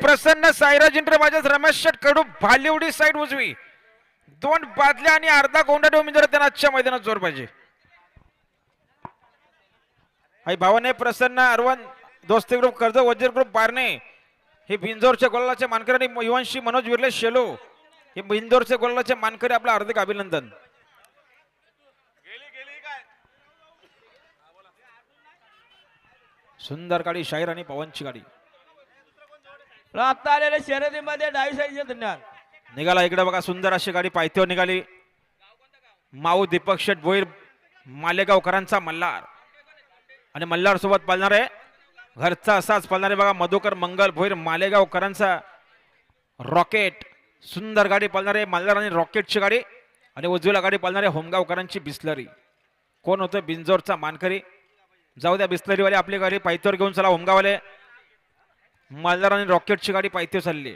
प्रसन्न साईराज इंटरबाजस रमेश शेट कडू भालिवडी साईड उजवी. दोन बादल्या आणि अर्धा गोंडा डोमी जर त्यांना आजच्या मैदानात जोर पाहिजे. आई भावाने प्रसन्न अरवण दोस्ती ग्रुप कर्ज वजीर ग्रुप बारणे. हे बिंजोरच्या गोलाचे मानकरी आणि युवांशी मनोज विर्ले शेलो. हे बिंजोरचे गोलाचे मानकरी आपलं हार्दिक अभिनंदन. सुंदर गाडी शाहीर आणि पवनची गाडी. आता आलेल्या शर्यतीमध्ये डावी साईडचे धन्यवाद निघाला इकडे बघा सुंदर अशी गाडी पायथ्यावर निघाली. माऊ दीपक शेट भोईर मालेगावकरांचा मल्हार. आणि मल्हार सोबत पालणार आहे घरचा असाच पालणार आहे बघा मधुकर मंगल भोईर मालेगावकरांचा रॉकेट. सुंदर गाडी पालणार आहे मल्हार आणि रॉकेटची गाडी. आणि उजवीला गाडी पालणार आहे होमगावकरांची बिस्लरी. कोण होतं? बिंजोरचा मानकरी. जाऊ द्या बिस्लरीवाले आपली गाडी पायथ्यावर घेऊन चला होमगावाले मालदार आणि रॉकेटची गाडी पायथ्यावर चालली.